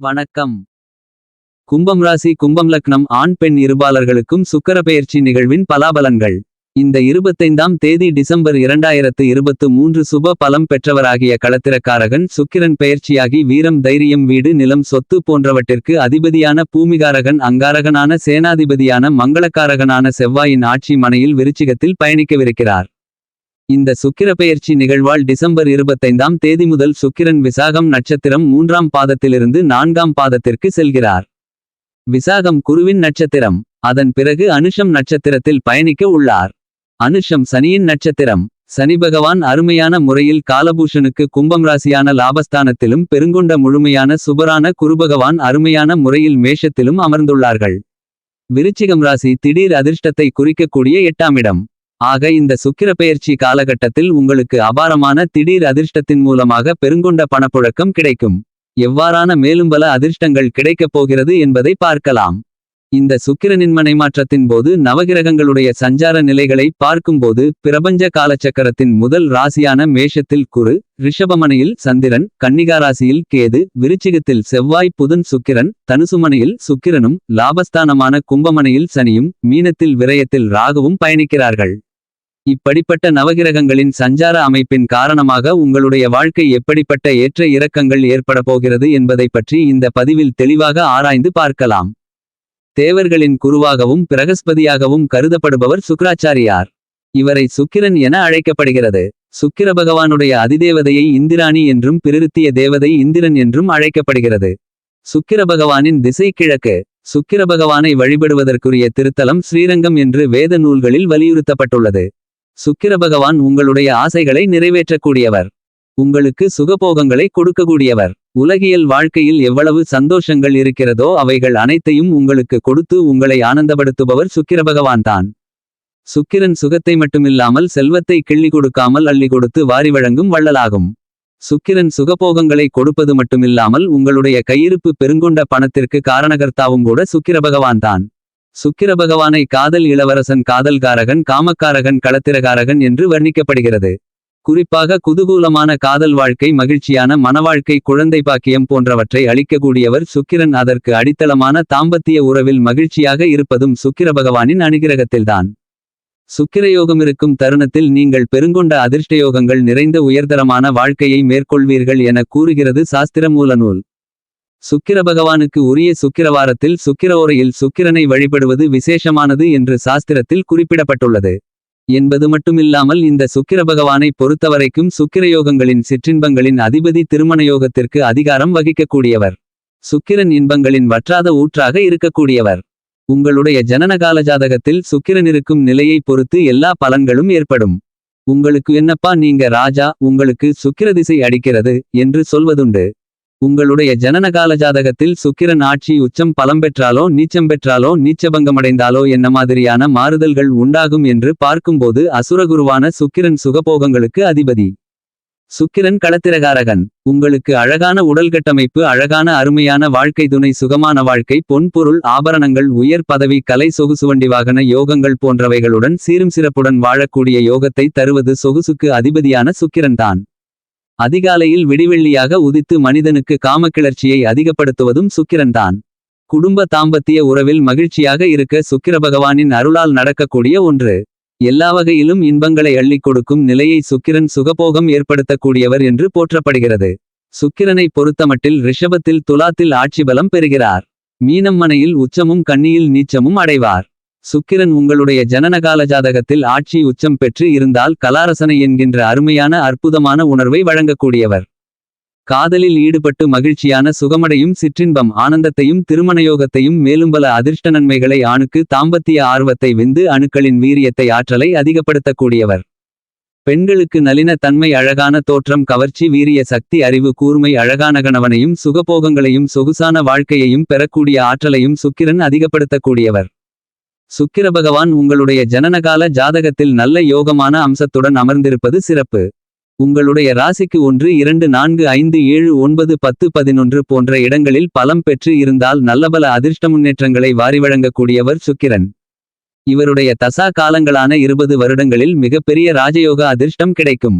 வணக்கம். கும்பம் ராசி கும்பம் லக்னம் ஆண் பெண் இருபாலர்களுக்கும் சுக்கர பெயர்ச்சி நிகழ்வின் பலாபலன்கள். இந்த இருபத்தைந்தாம் தேதி டிசம்பர் இரண்டாயிரத்து இருபத்து மூன்று சுப பலம் பெற்றவராகிய களத்திரக்காரகன் சுக்கிரன் பெயர்ச்சியாகி வீரம் தைரியம் வீடு நிலம் சொத்து போன்றவற்றிற்கு அதிபதியான பூமிகாரகன் அங்காரகனான சேனாதிபதியான மங்களக்காரகனான செவ்வாயின் ஆட்சி மனையில் விருச்சிகத்தில் பயணிக்கவிருக்கிறார். இந்த சுக்கிரப்பெயர்ச்சி நிகழ்வால் டிசம்பர் இருபத்தைந்தாம் தேதி முதல் சுக்கிரன் விசாகம் நட்சத்திரம் மூன்றாம் பாதத்திலிருந்து நான்காம் பாதத்திற்கு செல்கிறார். விசாகம் குருவின் நட்சத்திரம். அதன் பிறகு அனுஷம் நட்சத்திரத்தில் பயணிக்க உள்ளார். அனுஷம் சனியின் நட்சத்திரம். சனி பகவான் அருமையான முறையில் காலபூஷனுக்கு கும்பம் ராசியான லாபஸ்தானத்திலும் பெருங்கொண்ட முழுமையான சுபரான குருபகவான் அருமையான முறையில் மேஷத்திலும் அமர்ந்துள்ளார்கள். விருச்சிகம் ராசி திடீர் அதிர்ஷ்டத்தை குறிக்கக்கூடிய எட்டாம் இடம். ஆக இந்த சுக்கிர பெயர்ச்சி காலகட்டத்தில் உங்களுக்கு அபாரமான திடீர் அதிர்ஷ்டத்தின் மூலமாக பெருங்கொண்ட பணப்புழக்கம் கிடைக்கும். எவ்வாறான மேலும் பல அதிர்ஷ்டங்கள் கிடைக்கப் போகிறது என்பதை பார்க்கலாம். இந்த சுக்கிரனின் மனைமாற்றத்தின் போது நவகிரகங்களுடைய சஞ்சார நிலைகளை பார்க்கும்போது பிரபஞ்ச காலச்சக்கரத்தின் முதல் ராசியான மேஷத்தில் குரு ரிஷபமனையில் சந்திரன் கன்னிகா ராசியில் கேது விருச்சிகத்தில் செவ்வாய் புதன் சுக்கிரன் தனுசுமனையில் சுக்கிரனும் லாபஸ்தானமான கும்பமனையில் சனியும் மீனத்தில் விரயத்தில் ராகுவும் பயணிக்கிறார்கள். இப்படிப்பட்ட நவகிரகங்களின் சஞ்சார அமைப்பின் காரணமாக உங்களுடைய வாழ்க்கை எப்படிப்பட்ட ஏற்ற இறக்கங்கள் ஏற்பட போகிறது என்பதைப் பற்றி இந்த பதிவில் தெளிவாக ஆராய்ந்து பார்க்கலாம். தேவர்களின் குருவாகவும் பிரகஸ்பதியாகவும் கருதப்படுபவர் சுக்ராச்சாரியார் இவரை சுக்கிரன் என அழைக்கப்படுகிறது. சுக்கிர பகவானுடைய அதிதேவதையை இந்திராணி என்றும் பிரிருத்திய தேவதை இந்திரன் என்றும் அழைக்கப்படுகிறது. சுக்கிர பகவானின் திசை கிழக்கு. சுக்கிர பகவானை வழிபடுவதற்குரிய திருத்தலம் ஸ்ரீரங்கம் என்று வேத நூல்களில் வலியுறுத்தப்பட்டுள்ளது. சுக்கிர பகவான் உங்களுடைய ஆசைகளை நிறைவேற்றக்கூடியவர். உங்களுக்கு சுகபோகங்களை கொடுக்கக்கூடியவர். உலகியல் வாழ்க்கையில் எவ்வளவு சந்தோஷங்கள் இருக்கிறதோ அவைகள் அனைத்தையும் உங்களுக்கு கொடுத்து உங்களை ஆனந்தப்படுத்துபவர் சுக்கிர பகவான்தான் சுக்கிரன் சுகத்தை மட்டுமில்லாமல் செல்வத்தை கிள்ளி கொடுக்காமல் அள்ளி கொடுத்து வாரி வழங்கும் வள்ளலாகும். சுக்கிரன் சுகபோகங்களை கொடுப்பது மட்டுமில்லாமல் உங்களுடைய கையிருப்பு பெருங்கொண்ட பணத்திற்கு காரணகர்த்தாவும் கூட சுக்கிர பகவான்தான் சுக்கிர பகவானை காதல் இளவரசன் காதல்காரகன் காமக்காரகன் களத்திரகாரகன் என்று வர்ணிக்கப்படுகிறது. குறிப்பாக குதூகூலமான காதல் வாழ்க்கை மகிழ்ச்சியான மனவாழ்க்கை குழந்தை பாக்கியம் போன்றவற்றை அளிக்கக்கூடியவர் சுக்கிரன். அதற்கு அடித்தளமான தாம்பத்திய உறவில் மகிழ்ச்சியாக இருப்பதும் சுக்கிர பகவானின் அனுகிரகத்தில்தான். சுக்கிரயோகம் இருக்கும் தருணத்தில் நீங்கள் பெருங்கொண்ட அதிர்ஷ்டயோகங்கள் நிறைந்த உயர்தரமான வாழ்க்கையை மேற்கொள்வீர்கள் என கூறுகிறது சாஸ்திர மூலநூல். சுக்கிர பகவானுக்கு உரிய சுக்கிரவாரத்தில் சுக்கிரவோரையில் சுக்கிரனை வழிபடுவது விசேஷமானது என்று சாஸ்திரத்தில் குறிப்பிடப்பட்டுள்ளது. என்பது மட்டுமில்லாமல் இந்த சுக்கிர பகவானை பொறுத்தவரைக்கும் சுக்கிரயோகங்களின் சிற்றின்பங்களின் அதிபதி திருமண யோகத்திற்கு அதிகாரம் வகிக்கக்கூடியவர். சுக்கிரன் இன்பங்களின் வற்றாத ஊற்றாக இருக்கக்கூடியவர். உங்களுடைய ஜனனகால ஜாதகத்தில் சுக்கிரனிருக்கும் நிலையை பொறுத்து எல்லா பலன்களும் ஏற்படும். உங்களுக்கு என்னப்பா நீங்க ராஜா உங்களுக்கு சுக்கிர திசை அடிக்கிறது என்று சொல்வதுண்டு. உங்களுடைய ஜனனகால ஜாதகத்தில் சுக்கிரன் ஆட்சி உச்சம் பலம் பெற்றாலோ நீச்சம் பெற்றாலோ நீச்சபங்கமடைந்தாலோ என்ன மாதிரியான மாறுதல்கள் உண்டாகும் என்று பார்க்கும்போது அசுரகுருவான சுக்கிரன் சுகபோகங்களுக்கு அதிபதி. சுக்கிரன் களத்திரகாரகன். உங்களுக்கு அழகான உடல் கட்டமைப்பு அழகான அருமையான வாழ்க்கை துணை சுகமான வாழ்க்கை பொன்பொருள் ஆபரணங்கள் உயர் பதவி கலை சொகுசுவண்டி வாகன யோகங்கள் போன்றவைகளுடன் சீரும் சிறப்புடன் வாழக்கூடிய யோகத்தை தருவது சொகுசுக்கு அதிபதியான சுக்கிரன்தான். அதிகாலையில் விடிவெள்ளியாக உதித்து மனிதனுக்கு காமக்கிளர்ச்சியை அதிகப்படுத்துவதும் சுக்கிரன்தான். குடும்ப தாம்பத்திய உறவில் மகிழ்ச்சியாக இருக்க சுக்கிர பகவானின் அருளால் நடக்கக்கூடிய ஒன்று. எல்லா வகையிலும் இன்பங்களை அள்ளிக் கொடுக்கும் நிலையை சுக்கிரன் சுகபோகம் ஏற்படுத்தக்கூடியவர் என்று போற்றப்படுகிறது. சுக்கிரனை பொறுத்தமட்டில் ரிஷபத்தில் துலாத்தில் ஆட்சி பலம் பெறுகிறார். மீனம் மனையில் உச்சமும் கன்னியில் நீச்சமும் அடைவார். சுக்கிரன் உங்களுடைய ஜனனகால ஜாதகத்தில் ஆட்சி உச்சம் பெற்று இருந்தால் கலாரசனை என்கின்ற அருமையான அற்புதமான உணர்வை வழங்கக்கூடியவர். காதலில் ஈடுபட்டு மகிழ்ச்சியான சுகமடையும் சிற்றின்பம் ஆனந்தத்தையும் திருமணயோகத்தையும் மேலும் பல அதிர்ஷ்ட நன்மைகளை ஆணுக்கு தாம்பத்திய ஆர்வத்தை விந்து அணுக்களின் வீரியத்தை ஆற்றலை அதிகப்படுத்தக்கூடியவர். பெண்களுக்கு நளின தன்மை அழகான தோற்றம் கவர்ச்சி வீரிய சக்தி அறிவு கூர்மை அழகான கணவனையும் சுகபோகங்களையும் சொகுசான வாழ்க்கையையும் பெறக்கூடிய ஆற்றலையும் சுக்கிரன் அதிகப்படுத்தக்கூடியவர். சுக்கிர பகவான் உங்களுடைய ஜனனகால ஜாதகத்தில் நல்ல யோகமான அம்சத்துடன் அமர்ந்திருப்பது சிறப்பு. உங்களுடைய ராசிக்கு ஒன்று இரண்டு நான்கு ஐந்து ஏழு ஒன்பது பத்து பதினொன்று போன்ற இடங்களில் பலம் பெற்று இருந்தால் நல்லபல அதிர்ஷ்ட முன்னேற்றங்களை வாரி வழங்கக்கூடியவர் சுக்கிரன். இவருடைய தசா காலங்களான இருபது வருடங்களில் மிகப்பெரிய ராஜயோக அதிர்ஷ்டம் கிடைக்கும்.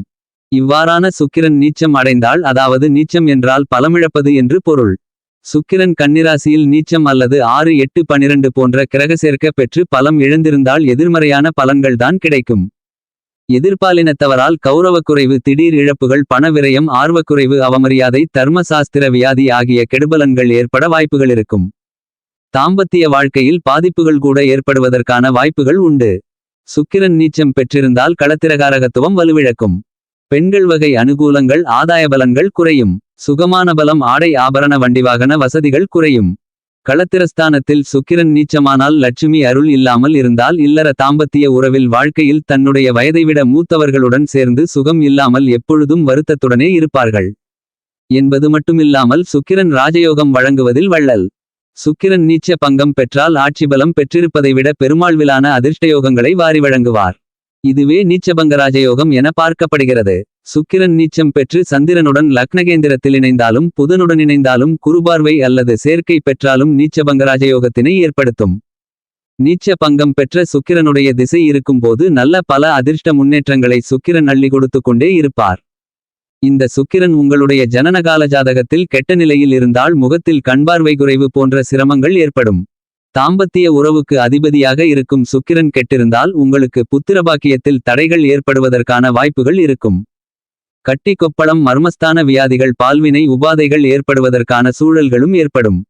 இவ்வாறான சுக்கிரன் நீச்சம் அடைந்தால் அதாவது நீச்சம் என்றால் பலமிழப்பது என்று பொருள். சுக்கிரன் கன்னிராசியில் நீச்சம் அல்லது ஆறு எட்டு பனிரெண்டு போன்ற கிரக சேர்க்க பெற்று பலம் இழந்திருந்தால் எதிர்மறையான பலன்கள்தான் கிடைக்கும். எதிர்பாலினத்தவரால் கௌரவக்குறைவு திடீர் இழப்புகள் பண விரயம் ஆர்வக்குறைவு அவமரியாதை தர்மசாஸ்திர வியாதி ஆகிய கெடுபலன்கள் ஏற்பட வாய்ப்புகள் இருக்கும். தாம்பத்திய வாழ்க்கையில் பாதிப்புகள் கூட ஏற்படுவதற்கான வாய்ப்புகள் உண்டு. சுக்கிரன் நீச்சம் பெற்றிருந்தால் களத்திரகாரகத்துவம் வலுவிழக்கும். பெண்கள் வகை அனுகூலங்கள் ஆதாய பலன்கள் குறையும். சுகமான பலம் ஆடை ஆபரண வண்டிவாகன வசதிகள் குறையும். களத்திரஸ்தானத்தில் சுக்கிரன் நீச்சமானால் லட்சுமி அருள் இல்லாமல் இருந்தால் இல்லற தாம்பத்திய உறவில் வாழ்க்கையில் தன்னுடைய வயதைவிட மூத்தவர்களுடன் சேர்ந்து சுகம் இல்லாமல் எப்பொழுதும் வருத்தத்துடனே இருப்பார்கள். என்பது மட்டுமில்லாமல் சுக்கிரன் ராஜயோகம் வழங்குவதில் வள்ளல். சுக்கிரன் நீச்ச பங்கம் பெற்றால் ஆட்சி பலம் பெற்றிருப்பதை விட பெருமாள்விலான அதிர்ஷ்டயோகங்களை வாரி வழங்குவார். இதுவே நீச்சபங்க ராஜயோகம் என பார்க்கப்படுகிறது. சுக்கிரன் நீச்சம் பெற்று சந்திரனுடன் லக்னகேந்திரத்தில் இணைந்தாலும் புதனுடன் இணைந்தாலும் குருபார்வை அல்லது சேர்க்கை பெற்றாலும் நீச்சபங்க ராஜயோகத்தினை ஏற்படுத்தும். நீச்ச பங்கம் பெற்ற சுக்கிரனுடைய திசை இருக்கும்போது நல்ல பல அதிர்ஷ்ட முன்னேற்றங்களை சுக்கிரன் அள்ளி கொடுத்து கொண்டே இருப்பார். இந்த சுக்கிரன் உங்களுடைய ஜனனகால ஜாதகத்தில் கெட்ட நிலையில் இருந்தால் முகத்தில் கண்பார்வை குறைவு போன்ற சிரமங்கள் ஏற்படும். தாம்பத்திய உறவுக்கு அதிபதியாக இருக்கும் சுக்கிரன் கெட்டிருந்தால் உங்களுக்கு புத்திரபாக்கியத்தில் தடைகள் ஏற்படுவதற்கான வாய்ப்புகள் இருக்கும். கட்டி கொப்பளம் மர்மஸ்தான வியாதிகள் பால்வினை உபாதைகள் ஏற்படுவதற்கான சூழல்களும் ஏற்படும்.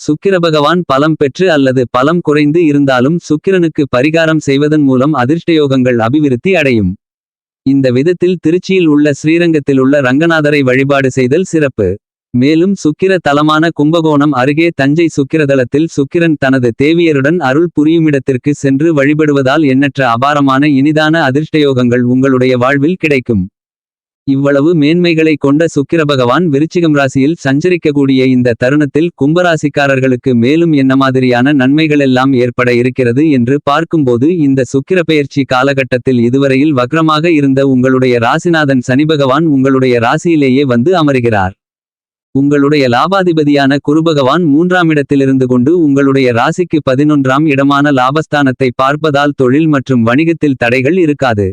சுக்கிர பகவான் பலம் பெற்று அல்லது பலம் குறைந்து இருந்தாலும் சுக்கிரனுக்கு பரிகாரம் செய்வதன் மூலம் அதிர்ஷ்டயோகங்கள் அபிவிருத்தி அடையும். இந்த விதத்தில் திருச்சியில் உள்ள ஸ்ரீரங்கத்தில் உள்ள ரங்கநாதரை வழிபாடு செய்தல் சிறப்பு. மேலும் சுக்கிர தலமான கும்பகோணம் அருகே தஞ்சை சுக்கிரதலத்தில் சுக்கிரன் தனது தேவியருடன் அருள் புரியுமிடத்திற்கு சென்று வழிபடுவதால் எண்ணற்ற அபாரமான இனிதான அதிர்ஷ்டயோகங்கள் உங்களுடைய வாழ்வில் கிடைக்கும். இவ்வளவு மேன்மைகளை கொண்ட சுக்கிர பகவான் விருச்சிகம் ராசியில் சஞ்சரிக்கக்கூடிய இந்த தருணத்தில் கும்பராசிக்காரர்களுக்கு மேலும் என்ன மாதிரியான நன்மைகளெல்லாம் ஏற்பட இருக்கிறது என்று பார்க்கும்போது இந்த சுக்கிர பெயர்ச்சி காலகட்டத்தில் இதுவரையில் வக்ரமாக இருந்த உங்களுடைய ராசிநாதன் சனிபகவான் உங்களுடைய ராசியிலேயே வந்து அமருகிறார். உங்களுடைய லாபாதிபதியான குருபகவான் மூன்றாம் இடத்திலிருந்து கொண்டு உங்களுடைய ராசிக்கு பதினொன்றாம் இடமான லாபஸ்தானத்தை பார்ப்பதால் தொழில் மற்றும் வணிகத்தில் தடைகள் இருக்காது.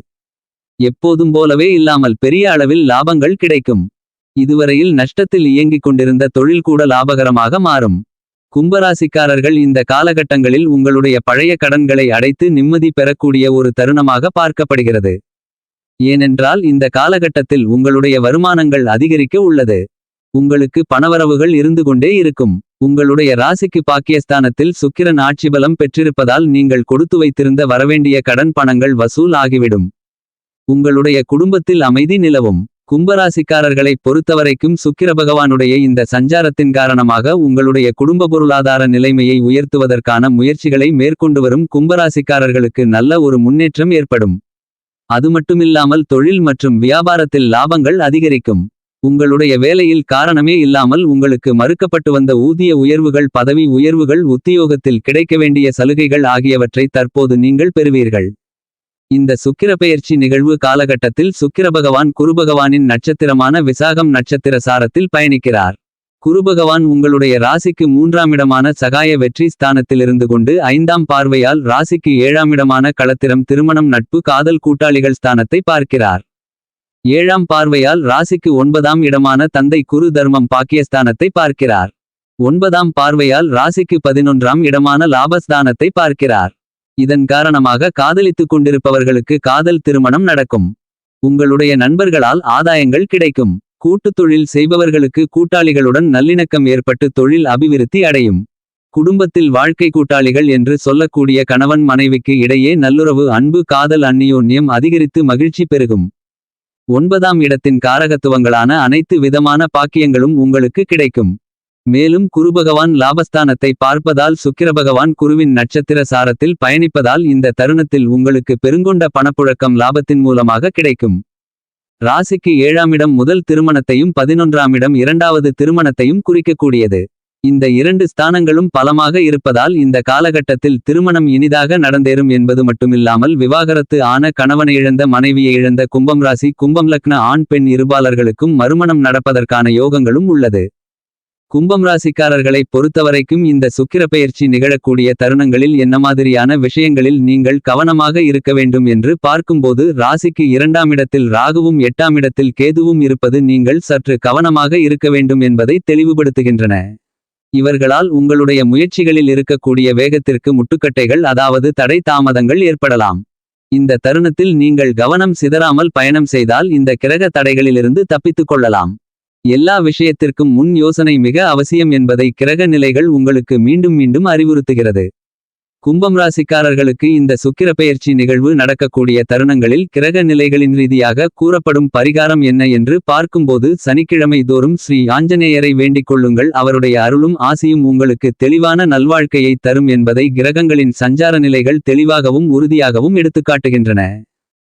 எப்போதும் போலவே இல்லாமல் பெரிய அளவில் லாபங்கள் கிடைக்கும். இதுவரையில் நஷ்டத்தில் இயங்கிக் கொண்டிருந்த தொழில் கூட லாபகரமாக மாறும். கும்பராசிக்காரர்கள் இந்த காலகட்டங்களில் உங்களுடைய பழைய கடன்களை அடைத்து நிம்மதி பெறக்கூடிய ஒரு தருணமாக பார்க்கப்படுகிறது. ஏனென்றால் இந்த காலகட்டத்தில் உங்களுடைய வருமானங்கள் அதிகரிக்க உள்ளது. உங்களுக்கு பணவரவுகள் இருந்து கொண்டே இருக்கும். உங்களுடைய ராசிக்கு பாக்கியஸ்தானத்தில் சுக்கிரன் ஆட்சி பலம் பெற்றிருப்பதால் நீங்கள் கொடுத்து வைத்திருந்த வரவேண்டிய கடன் பணங்கள் வசூல் ஆகிவிடும். உங்களுடைய குடும்பத்தில் அமைதி நிலவும். கும்பராசிக்காரர்களை பொறுத்தவரைக்கும் சுக்கிர பகவானுடைய இந்த சஞ்சாரத்தின் காரணமாக உங்களுடைய குடும்ப பொருளாதார நிலைமையை உயர்த்துவதற்கான முயற்சிகளை மேற்கொண்டு வரும் கும்பராசிக்காரர்களுக்கு நல்ல ஒரு முன்னேற்றம் ஏற்படும். அது மட்டுமில்லாமல் தொழில் மற்றும் வியாபாரத்தில் லாபங்கள் அதிகரிக்கும். உங்களுடைய வேலையில் காரணமே இல்லாமல் உங்களுக்கு மறுக்கப்பட்டு வந்த ஊதிய உயர்வுகள் பதவி உயர்வுகள் உத்தியோகத்தில் கிடைக்க வேண்டிய சலுகைகள் ஆகியவற்றை தற்போது நீங்கள் பெறுவீர்கள். இந்த சுக்கிர பெயர்ச்சி நிகழ்வு காலகட்டத்தில் சுக்கிர பகவான் குருபகவானின் நட்சத்திரமான விசாகம் நட்சத்திர சாரத்தில் பயணிக்கிறார். குருபகவான் உங்களுடைய ராசிக்கு மூன்றாம் இடமான சகாய வெற்றி ஸ்தானத்திலிருந்து கொண்டு ஐந்தாம் பார்வையால் ராசிக்கு ஏழாம் இடமான களத்திரம் திருமணம் நட்பு காதல் கூட்டாளிகள் ஸ்தானத்தை பார்க்கிறார். ஏழாம் பார்வையால் ராசிக்கு ஒன்பதாம் இடமான தந்தை குரு தர்மம் பாக்கியஸ்தானத்தை பார்க்கிறார். ஒன்பதாம் பார்வையால் ராசிக்கு பதினொன்றாம் இடமான லாபஸ்தானத்தை பார்க்கிறார். இதன் காரணமாக காதலித்துக் கொண்டிருப்பவர்களுக்கு காதல் திருமணம் நடக்கும். உங்களுடைய நண்பர்களால் ஆதாயங்கள் கிடைக்கும். கூட்டுத் தொழில் செய்பவர்களுக்கு கூட்டாளிகளுடன் நல்லிணக்கம் ஏற்பட்டு தொழில் அபிவிருத்தி அடையும். குடும்பத்தில் வாழ்க்கை கூட்டாளிகள் என்று சொல்லக்கூடிய கணவன் மனைவிக்கு இடையே நல்லுறவு அன்பு காதல் அந்நியோன்யம் அதிகரித்து மகிழ்ச்சி பெருகும். ஒன்பதாம் இடத்தின் காரகத்துவங்களான அனைத்து விதமான பாக்கியங்களும் உங்களுக்கு கிடைக்கும். மேலும் குருபகவான் லாபஸ்தானத்தை பார்ப்பதால் சுக்கிரபகவான் குருவின் நட்சத்திர சாரத்தில் பயணிப்பதால் இந்த தருணத்தில் உங்களுக்கு பெருங்கொண்ட பணப்புழக்கம் லாபத்தின் மூலமாக கிடைக்கும். ராசிக்கு ஏழாம் இடம் முதல் திருமணத்தையும் பதினொன்றாம் இடம் இரண்டாவது திருமணத்தையும் குறிக்கக்கூடியது. இந்த இரண்டு ஸ்தானங்களும் பலமாக இருப்பதால் இந்த காலகட்டத்தில் திருமணம் இனிதாக நடந்தேறும் என்பது மட்டுமில்லாமல் விவாகரத்து ஆன கணவனை இழந்த மனைவியை இழந்த கும்பம் ராசி கும்பம் லக்ன ஆண் பெண் இருபாளர்களுக்கும் மறுமணம் நடப்பதற்கான யோகங்களும் உள்ளது. கும்பம் ராசிக்காரர்களை பொறுத்தவரைக்கும் இந்த சுக்கிர பெயர்ச்சி நிகழக்கூடிய தருணங்களில் என்ன மாதிரியான விஷயங்களில் நீங்கள் கவனமாக இருக்க வேண்டும் என்று பார்க்கும்போது ராசிக்கு இரண்டாம் இடத்தில் ராகுவும் எட்டாம் இடத்தில் கேதுவும் இருப்பது நீங்கள் சற்று கவனமாக இருக்க வேண்டும் என்பதை தெளிவுபடுத்துகின்றன. இவர்களால் உங்களுடைய முயற்சிகளில் இருக்கக்கூடிய வேகத்திற்கு முட்டுக்கட்டைகள் அதாவது தடை தாமதங்கள் ஏற்படலாம். இந்த தருணத்தில் நீங்கள் கவனம் சிதறாமல் பயணம் செய்தால் இந்த கிரக தடைகளிலிருந்து தப்பித்துக் கொள்ளலாம். எல்லா விஷயத்திற்கும் முன் யோசனை மிக அவசியம் என்பதை கிரக நிலைகள் உங்களுக்கு மீண்டும் மீண்டும் அறிவுறுத்துகிறது. கும்பம் ராசிக்காரர்களுக்கு இந்த சுக்கிரப்பெயர்ச்சி நிகழ்வு நடக்கக்கூடிய தருணங்களில் கிரக நிலைகளின் ரீதியாக கூறப்படும் பரிகாரம் என்ன என்று பார்க்கும்போது சனிக்கிழமை தோறும் ஸ்ரீ ஆஞ்சநேயரை வேண்டிக் கொள்ளுங்கள். அவருடைய அருளும் ஆசியும் உங்களுக்கு தெளிவான நல்வாழ்க்கையை தரும் என்பதை கிரகங்களின் சஞ்சார நிலைகள் தெளிவாகவும் உறுதியாகவும் எடுத்துக்காட்டுகின்றன.